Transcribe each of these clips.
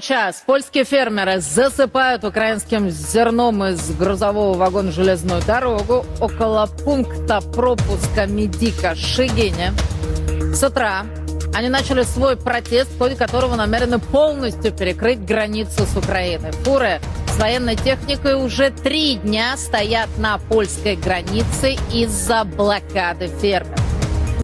сейчас польские фермеры засыпают украинским зерном из грузового вагона железную дорогу около пункта пропуска Медика Шигине. С утра они начали свой протест, в ходе которого намерены полностью перекрыть границу с Украиной. Фуры с военной техникой уже три дня стоят на польской границе из-за блокады фермеров.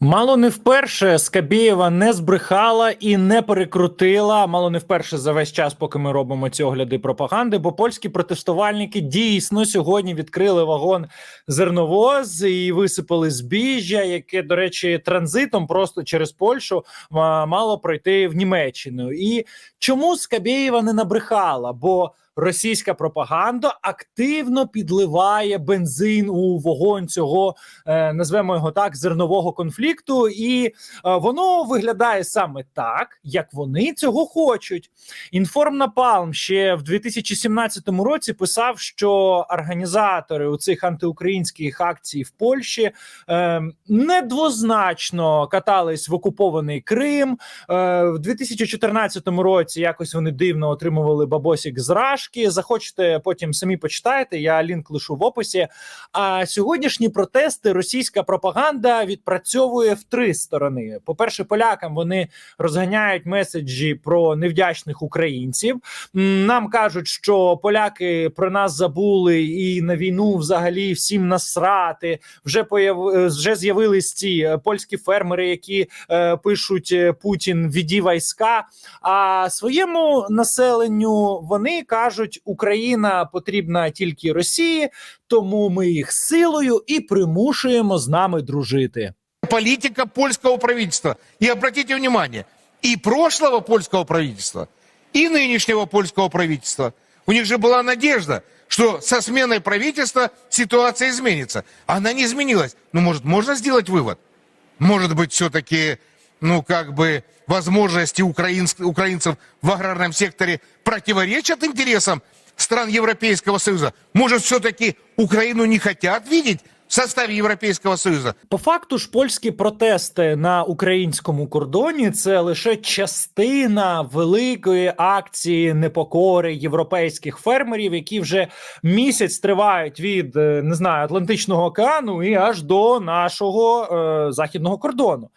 Мало не вперше Скабєєва не збрехала і не перекрутила. Мало не вперше за весь час, поки ми робимо ці огляди пропаганди. Бо польські протестувальники дійсно сьогодні відкрили вагон зерновоз і висипали збіжжя, яке, до речі, транзитом просто через Польщу мало пройти в Німеччину. І чому Скабєєва не набрехала? Бо Російська пропаганда активно підливає бензин у вогонь цього, е, назвемо його так, зернового конфлікту, і е, воно виглядає саме так, як вони цього хочуть. Інформнапалм ще в 2017 році писав, що організатори у цих антиукраїнських акцій в Польщі е, недвозначно катались в окупований Крим. Е, в 2014 році якось вони дивно отримували бабосік з Рашки. Захочете потім самі почитайте. Я лінк лишу в описі. А сьогоднішні протести російська пропаганда відпрацьовує в три сторони. По перше, полякам вони розганяють меседжі про невдячних українців. Нам кажуть, що поляки про нас забули, і на війну взагалі всім насрати. Вже появ... е, вже з'явились ці е, польські фермери, які е, пишуть е, Путін віді війська. А своєму населенню вони кажуть, Україна потрібна тільки Росії, тому ми їх силою і примушуємо з нами дружити. политика польского правительства. И обратите внимание, и прошлого польского правительства, и нынешнего польского правительства. У них же была надежда, что со сменой правительства ситуация изменится. Она не изменилась. Ну, может, можно сделать вывод? Может быть, все-таки, ну, как бы, возможности украинс- украинцев в аграрном секторе противоречат интересам стран Европейского Союза? Может, все-таки Украину не хотят видеть в составе Европейского Союза? По факту ж польські протести на українському кордоні це лише частина великої акції непокори європейських фермерів, які вже місяць тривають від е, не знаю Атлантичного океану і аж до нашого е, західного кордону.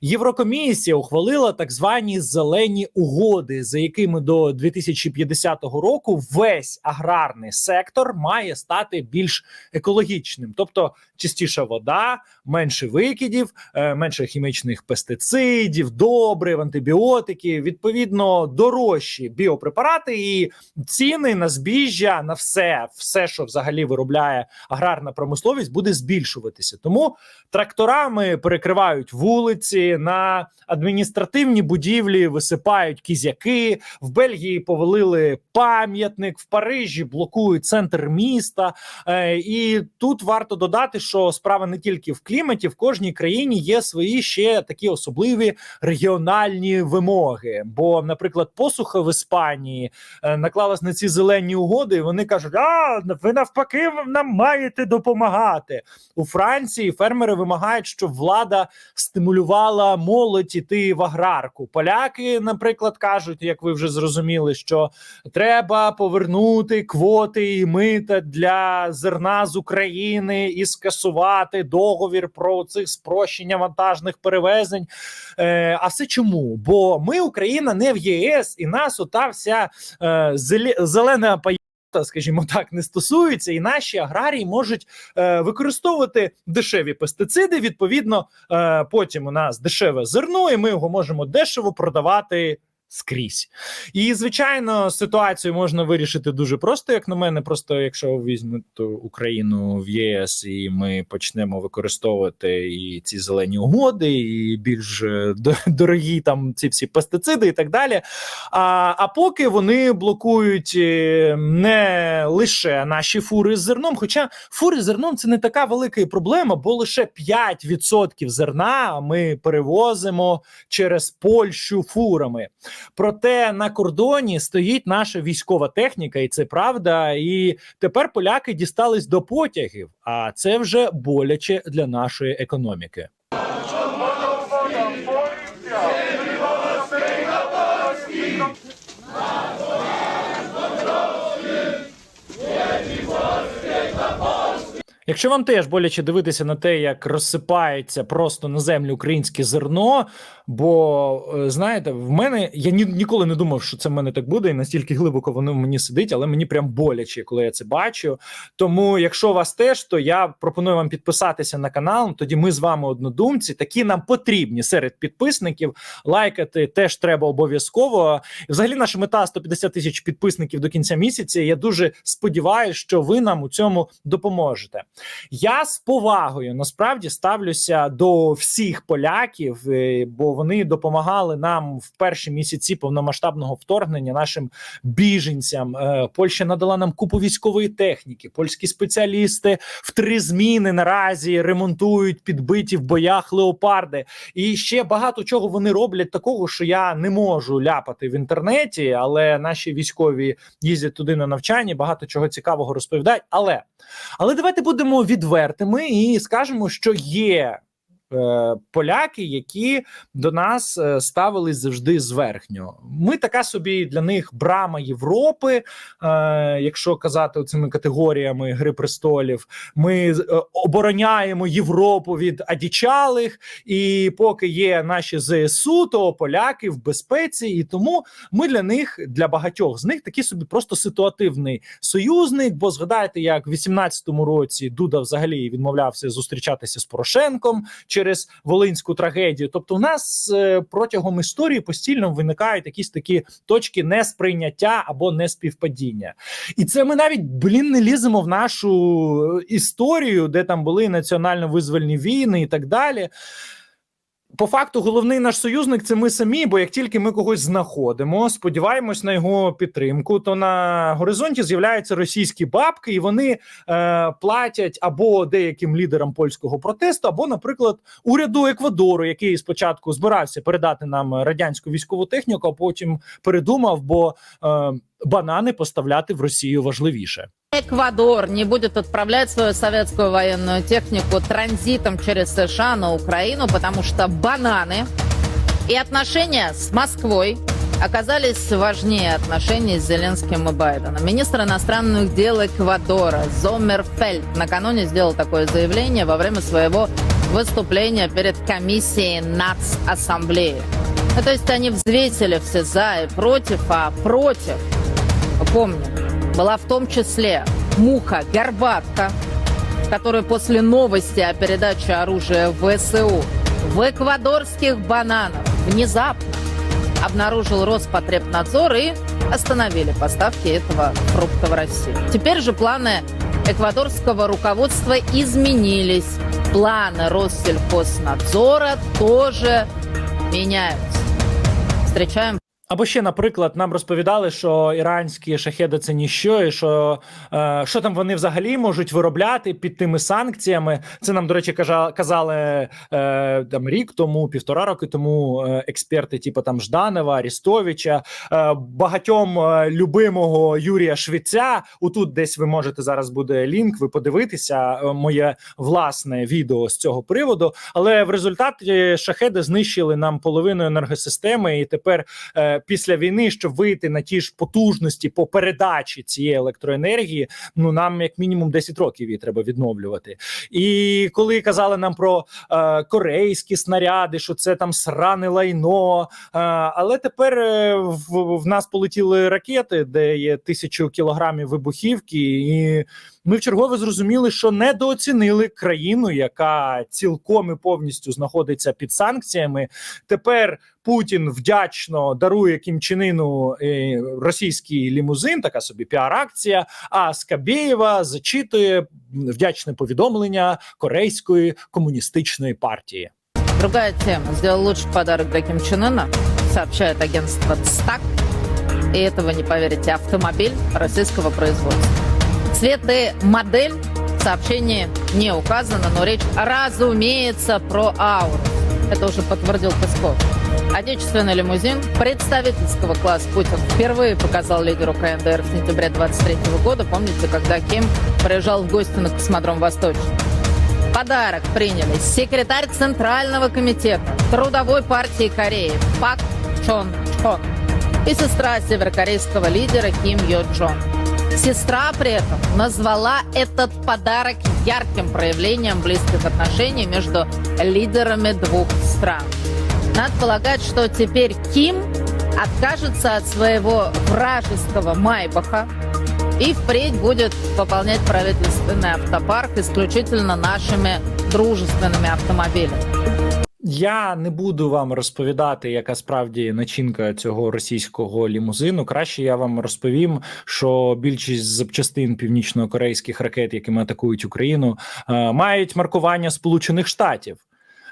Єврокомісія ухвалила так звані зелені угоди, за якими до 2050 року весь аграрний сектор має стати більш екологічним, тобто чистіша вода, менше викидів, е, менше хімічних пестицидів, добрив, антибіотики, відповідно дорожчі біопрепарати і ціни на збіжжя на все, все, що взагалі виробляє аграрна промисловість, буде збільшуватися. Тому тракторами перекривають вулиці на адміністративні будівлі, висипають кізяки. В Бельгії повалили пам'ятник, в Парижі блокують центр міста. Е, і тут варто додати, що справа не тільки в кліматі, в кожній країні є свої ще такі особливі регіональні вимоги. Бо, наприклад, посуха в Іспанії е, наклалась на ці зелені угоди. і Вони кажуть: а ви навпаки нам маєте допомагати у Франції. Фермери вимагають, щоб влада стимулювала молодь іти в аграрку. Поляки, наприклад, кажуть, як ви вже зрозуміли, що треба повернути квоти і мита для зерна з України і скасувати договір про цих спрощення вантажних перевезень. Е, а все чому? Бо ми, Україна, не в ЄС, і нас ота вся е, зеле- зелена паєта, Скажімо так, не стосується, і наші аграрії можуть е, використовувати дешеві пестициди. Відповідно, е, потім у нас дешеве зерно, і ми його можемо дешево продавати скрізь. І звичайно, ситуацію можна вирішити дуже просто, як на мене. Просто якщо візьмуть Україну в ЄС, і ми почнемо використовувати і ці зелені угоди, і більш е, дорогі там ці всі пестициди, і так далі. А, а поки вони блокують е, не лише наші фури з зерном, хоча фури з зерном це не така велика проблема, бо лише 5% зерна ми перевозимо через Польщу фурами. Проте на кордоні стоїть наша військова техніка, і це правда. І тепер поляки дістались до потягів, а це вже боляче для нашої економіки. Якщо вам теж боляче дивитися на те, як розсипається просто на землю українське зерно, бо е, знаєте, в мене я ні, ніколи не думав, що це в мене так буде, і настільки глибоко воно в мені сидить, але мені прям боляче, коли я це бачу. Тому, якщо вас теж, то я пропоную вам підписатися на канал. Тоді ми з вами однодумці. Такі нам потрібні серед підписників. Лайкати теж треба обов'язково. Взагалі, наша мета 150 тисяч підписників до кінця місяця. Я дуже сподіваюся, що ви нам у цьому допоможете. Я з повагою насправді ставлюся до всіх поляків, е, бо вони допомагали нам в перші місяці повномасштабного вторгнення нашим біженцям. Е, Польща надала нам купу військової техніки. Польські спеціалісти в три зміни наразі ремонтують підбиті в боях леопарди. І ще багато чого вони роблять такого, що я не можу ляпати в інтернеті, але наші військові їздять туди на навчання, багато чого цікавого розповідають. Але але давайте будемо відвертими і скажемо, що є. Е, Поляки, які до нас е, ставились завжди зверхньо. Ми така собі для них брама Європи. Е, якщо казати цими категоріями Гри престолів, ми обороняємо Європу від адічалих, і поки є наші ЗСУ, то поляки в безпеці, і тому ми для них, для багатьох з них, такий собі просто ситуативний союзник. Бо згадайте, як в 18-му році Дуда взагалі відмовлявся зустрічатися з Порошенком через волинську трагедію. Тобто, у нас е, протягом історії постійно виникають якісь такі точки несприйняття або неспівпадіння. І це ми навіть блін не ліземо в нашу е, історію, де там були національно-визвольні війни і так далі. По факту, головний наш союзник це ми самі. Бо як тільки ми когось знаходимо, сподіваємось на його підтримку, то на горизонті з'являються російські бабки, і вони е, платять або деяким лідерам польського протесту, або, наприклад, уряду Еквадору, який спочатку збирався передати нам радянську військову техніку, а потім передумав, бо е, банани поставляти в Росію важливіше. Эквадор не будет отправлять свою советскую военную технику транзитом через США на Украину, потому что бананы и отношения с Москвой оказались важнее отношений с Зеленским и Байденом. Министр иностранных дел Эквадора Зомерфельд накануне сделал такое заявление во время своего выступления перед комиссией НАЦ-ассамблеи. Ну, то есть они взвесили все за и против, а против, помню, была в том числе муха Горбатка, который после новости о передаче оружия в ВСУ в эквадорских бананах внезапно обнаружил Роспотребнадзор и остановили поставки этого фрукта в Россию. Теперь же планы эквадорского руководства изменились. Планы Россельхознадзора тоже меняются. Встречаем Або ще, наприклад, нам розповідали, що іранські шахеди це ніщо, і що, е, що там вони взагалі можуть виробляти під тими санкціями. Це нам, до речі, кажа, казали е, там рік тому, півтора роки тому е, експерти, типу там Жданова, Арістовича, е, багатьом е, любимого Юрія Швеця. Отут десь ви можете зараз буде лінк. Ви подивитися е, моє власне відео з цього приводу. Але в результаті шахеди знищили нам половину енергосистеми, і тепер. Е, Після війни, щоб вийти на ті ж потужності по передачі цієї електроенергії, ну нам як мінімум 10 років її треба відновлювати. І коли казали нам про е, корейські снаряди, що це там сране лайно. Е, але тепер е, в, в нас полетіли ракети, де є тисячу кілограмів вибухівки, і ми вчергове зрозуміли, що недооцінили країну, яка цілком і повністю знаходиться під санкціями. Тепер Путін вдячно дарує Кімчинину е, російський лімузин, така собі піар-акція. А Скабєєва зачитує вдячне повідомлення корейської комуністичної партії. Другая тема. Сделал лучший подарок для Ким Чен Ына, сообщает агентство ЦТАК. И этого не поверите, автомобиль российского производства. Цвет и модель в сообщении не указано, но речь, разумеется, про ауру. Это уже подтвердил Песков. Отечественный лимузин представительского класса Путин впервые показал лидеру КНДР в сентябре 23 года. Помните, когда Ким приезжал в гости на космодром Восточный? Подарок приняли секретарь Центрального комитета Трудовой партии Кореи Пак Чон Чон и сестра северокорейского лидера Ким Йо Джон. Сестра при этом назвала этот подарок ярким проявлением близких отношений между лидерами двух стран. Надо полагать, что теперь Ким откажется от своего вражеского Майбаха и впредь будет пополнять правительственный автопарк исключительно нашими дружественными автомобилями. Я не буду вам розповідати, яка справді начинка цього російського лімузину. Краще я вам розповім, що більшість запчастин північно-корейських ракет, якими атакують Україну, е, мають маркування Сполучених Штатів.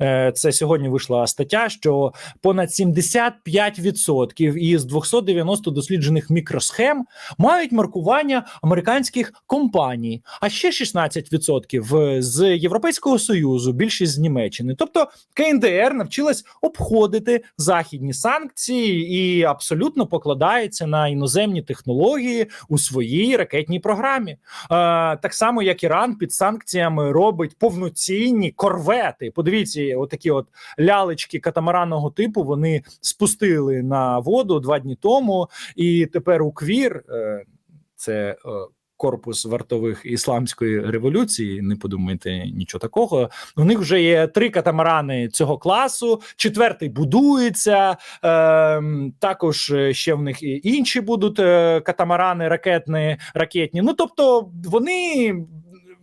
Е, Це сьогодні вийшла стаття, що понад 75% із 290 досліджених мікросхем мають маркування американських компаній, а ще 16% з Європейського союзу, більшість з Німеччини. Тобто КНДР навчилась обходити західні санкції і абсолютно покладається на іноземні технології у своїй ракетній програмі. Е, так само, як Іран під санкціями робить повноцінні корвети. Подивіться, отакі от лялечки катамаранного типу вони спустили на воду два дні тому, і тепер у Квір е, це. е, Корпус вартових ісламської революції, не подумайте нічого такого. У них вже є три катамарани цього класу. Четвертий будується. Е, також ще в них і інші будуть е, катамарани ракетні, ракетні. Ну тобто вони.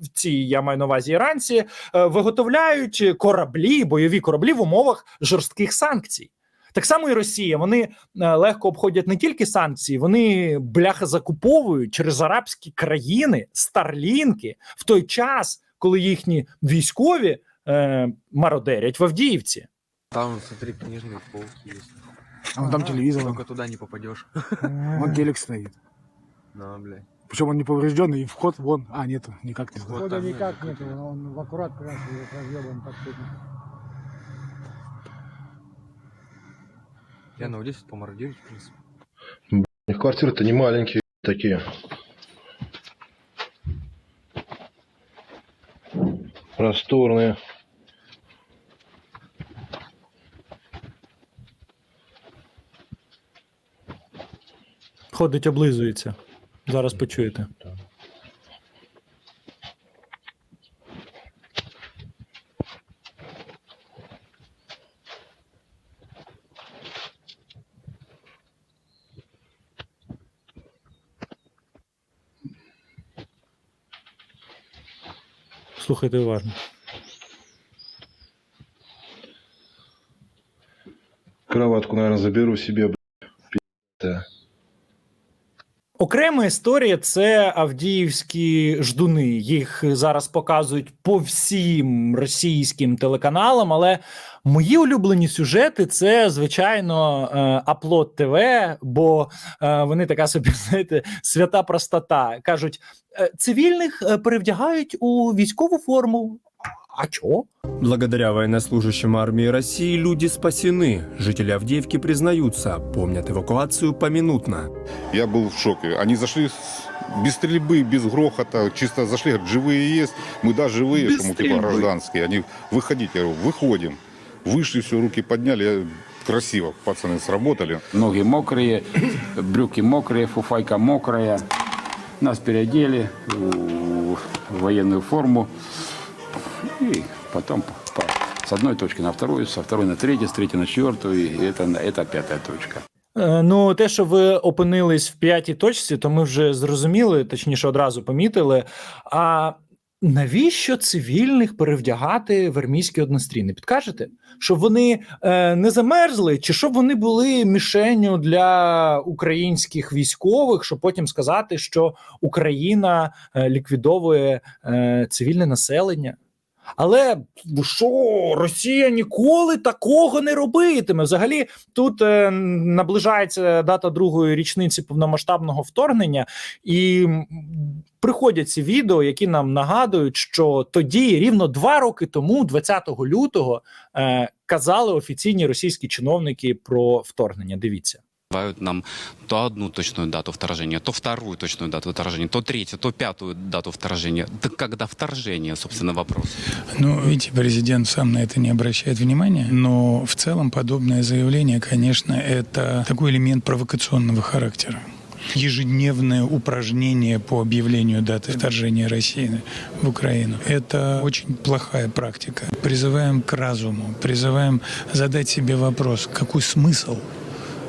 В Ці я маю на увазі іранці е, виготовляють кораблі, бойові кораблі в умовах жорстких санкцій. Так само і Росія. Вони е, легко обходять не тільки санкції, вони бляха закуповують через арабські країни старлінки в той час, коли їхні військові е, мародерять в Авдіївці. Там, смотри, книжные полки есть. А там телевизор, Только туда не попадешь. вон телек стоит. Да, блядь. Причем он не поврежденный, и вход вон. А, нету, никак не вход. Входа там никак это. он в аккурат как раз разъебан так сильно. Я на 10 помародерить, в принципе. У них квартиры-то не маленькие такие. Просторные. Ходить, облизується. Зараз почуєте. Слухайте уважно. Кроватку, наверное, заберу себе, Окрема історія це авдіївські ждуни. Їх зараз показують по всім російським телеканалам. Але мої улюблені сюжети це звичайно е, Аплод ТВ, бо е, вони така собі знаєте свята простота. кажуть, е, цивільних перевдягають у військову форму. А чого? Благодаря военнослужащим армии России люди спасены. Жители Авдеевки признаются, помнят эвакуацию поминутно. Я был в шоке. Они зашли с- без стрельбы, без грохота, чисто зашли, говорят, живые есть. Мы да, живые, Без что мы типа гражданские. Они, выходите, я говорю, выходим. Вышли, все, руки подняли, я- красиво, пацаны сработали. Ноги мокрые, брюки мокрые, фуфайка мокрая. Нас переодели в военную форму. И потом по- с одной точки на вторую, со второй на третью, с третьей на четвертую. И это, это пятая точка. Е, Ну, те, що ви опинились в п'ятій точці, то ми вже зрозуміли, точніше, одразу помітили. А навіщо цивільних перевдягати в армійські однострій? Не підкажете? Щоб вони е, не замерзли, чи щоб вони були мішенню для українських військових, щоб потім сказати, що Україна е, ліквідовує е, цивільне населення? Але що Росія ніколи такого не робитиме. Взагалі, тут е, наближається дата другої річниці повномасштабного вторгнення, і приходять ці відео, які нам нагадують, що тоді, рівно два роки тому, 20 лютого, е, казали офіційні російські чиновники про вторгнення. Дивіться. Называют нам то одну точную дату вторжения, то вторую точную дату вторжения, то третью, то пятую дату вторжения. Да когда вторжение, собственно, вопрос. Ну, видите, президент сам на это не обращает внимания, но в целом подобное заявление, конечно, это такой элемент провокационного характера. ежедневное упражнение по объявлению даты вторжения России в Украину. Это очень плохая практика. Призываем к разуму, призываем задать себе вопрос, какой смысл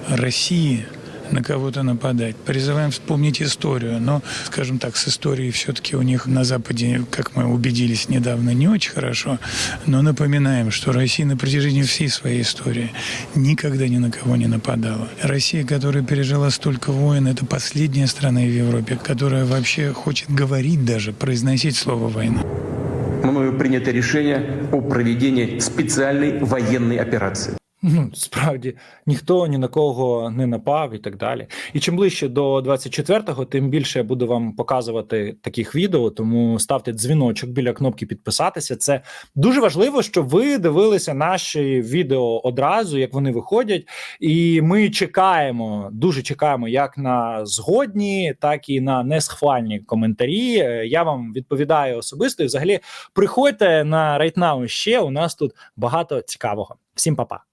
России на кого-то нападать. Призываем вспомнить историю, но, скажем так, с историей все-таки у них на Западе, как мы убедились недавно, не очень хорошо. Но напоминаем, что Россия на протяжении всей своей истории никогда ни на кого не нападала. Россия, которая пережила столько войн, это последняя страна в Европе, которая вообще хочет говорить даже, произносить слово «война». Мною принято решение о проведении специальной военной операции. Ну, справді ніхто ні на кого не напав і так далі. І чим ближче до 24-го, тим більше я буду вам показувати таких відео. Тому ставте дзвіночок біля кнопки підписатися. Це дуже важливо, щоб ви дивилися наші відео одразу, як вони виходять. І ми чекаємо, дуже чекаємо, як на згодні, так і на несхвальні коментарі. Я вам відповідаю особисто. І взагалі приходьте на RightNow ще. У нас тут багато цікавого. Всім па-па.